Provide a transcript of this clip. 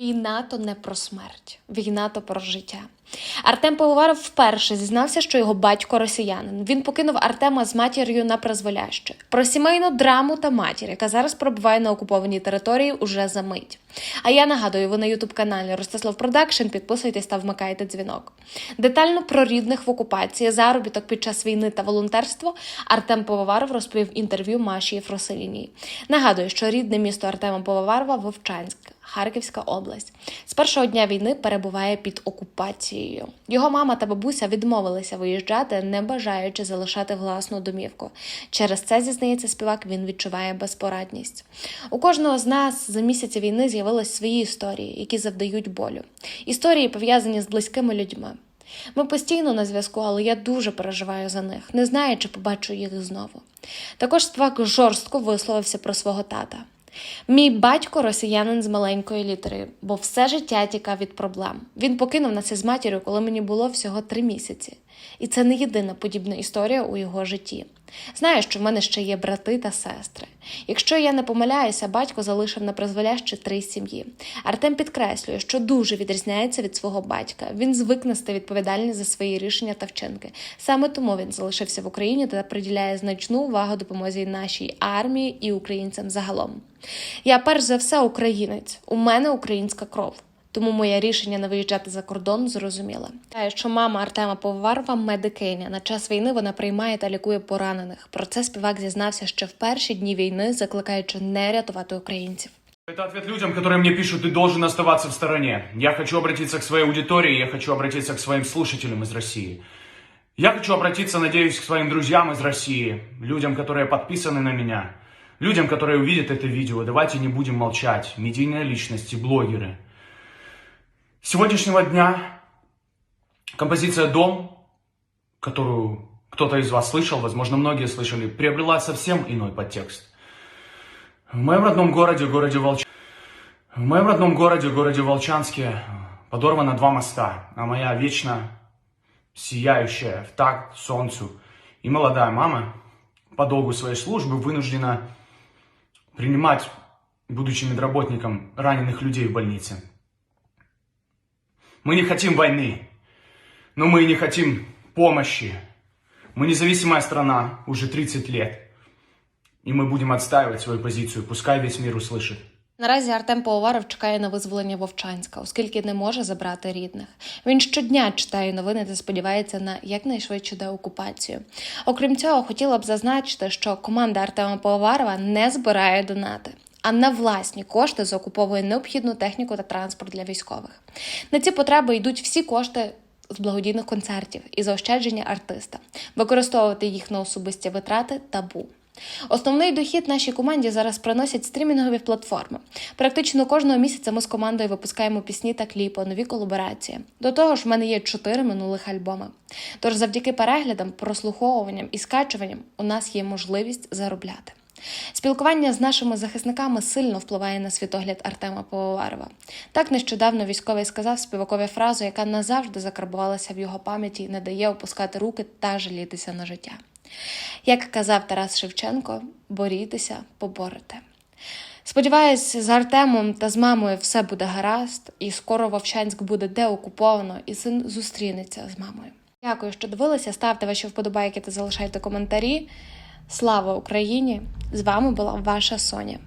Війна то не про смерть, війна то про життя. Артем Пивоваров вперше зізнався, що його батько росіянин. Він покинув Артема з матір'ю на призволяще. Про сімейну драму та матір, яка зараз перебуває на окупованій території, уже за мить. А я нагадую, ви на ютуб каналі Ростислав Продакшн. Підписуйтесь та вмикайте дзвінок. Детально про рідних в окупації, заробіток під час війни та волонтерство Артем Пивоваров розповів інтерв'ю Маші Єфросиніній. Нагадую, що рідне місто Артема Пивоварова Вовчанськ. Харківська область з першого дня війни перебуває під окупацією. Його мама та бабуся відмовилися виїжджати, не бажаючи залишати власну домівку. Через це зізнається співак. Він відчуває безпорадність. У кожного з нас за місяці війни з'явились свої історії, які завдають болю. Історії пов'язані з близькими людьми. Ми постійно на зв'язку, але я дуже переживаю за них, не знаю, чи побачу їх знову. Також співак жорстко висловився про свого тата. Мій батько росіянин з маленької літери, бо все життя тікав від проблем. Він покинув нас із матір'ю, коли мені було всього три місяці. І це не єдина подібна історія у його житті. Знаю, що в мене ще є брати та сестри. Якщо я не помиляюся, батько залишив на призволяще три сім'ї. Артем підкреслює, що дуже відрізняється від свого батька. Він звик нести відповідальність за свої рішення та вчинки. Саме тому він залишився в Україні та приділяє значну увагу допомозі нашій армії і українцям загалом. Я перш за все українець. У мене українська кров. Тому моє рішення не виїжджати за кордон зрозуміле. Знаю, що мама Артема Поварова медикиня. На час війни вона приймає та лікує поранених. Про це співак зізнався ще в перші дні війни, закликаючи не рятувати українців. Это ответ людям, которые мне пишут, ты должен оставаться в стороне. Я хочу обратиться к своей аудитории, я хочу обратиться к своим слушателям из России. Я хочу обратиться, надеюсь, к своим друзьям из России, людям, которые подписаны на меня, людям, которые увидят это видео. Давайте не будем молчать, медийные личности, блогеры. Сегодняшнего дня композиция «Дом», которую кто-то из вас слышал, возможно, многие слышали, приобрела совсем иной подтекст. В моем родном городе, городе Волч... В моем родном городе, городе Волчанске, подорвано два моста, а моя вечно сияющая в такт солнцу и молодая мама по долгу своей службы вынуждена принимать, будучи медработником, раненых людей в больнице. Мы не хотим войны, но мы и не хотим помощи. Мы независимая страна уже 30 лет. И мы будем отстаивать свою позицию, пускай весь мир услышит. Наразі Артем Пивоваров чекає на визволення Вовчанська, оскільки не може забрати рідних. Він щодня читає новини та сподівається на якнайшвидшу деокупацію. Окрім цього, хотіла б зазначити, що команда Артема Пивоварова не збирає донати. А на власні кошти закуповує необхідну техніку та транспорт для військових. На ці потреби йдуть всі кошти з благодійних концертів і заощадження артиста, використовувати їх на особисті витрати табу. Основний дохід нашій команді зараз приносять стрімінгові платформи. Практично кожного місяця ми з командою випускаємо пісні та кліпи, нові колаборації. До того ж, в мене є чотири минулих альбоми. Тож, завдяки переглядам, прослуховуванням і скачуванням у нас є можливість заробляти. Спілкування з нашими захисниками сильно впливає на світогляд Артема Пивоварова. Так нещодавно військовий сказав співакові фразу, яка назавжди закарбувалася в його пам'яті і не дає опускати руки та жалітися на життя. Як казав Тарас Шевченко, борітеся, поборете. Сподіваюсь, з Артемом та з мамою все буде гаразд, і скоро Вовчанськ буде деокуповано, і син зустрінеться з мамою. Дякую, що дивилися. Ставте ваші вподобайки та залишайте коментарі. Слава Україні! З вами була ваша Соня.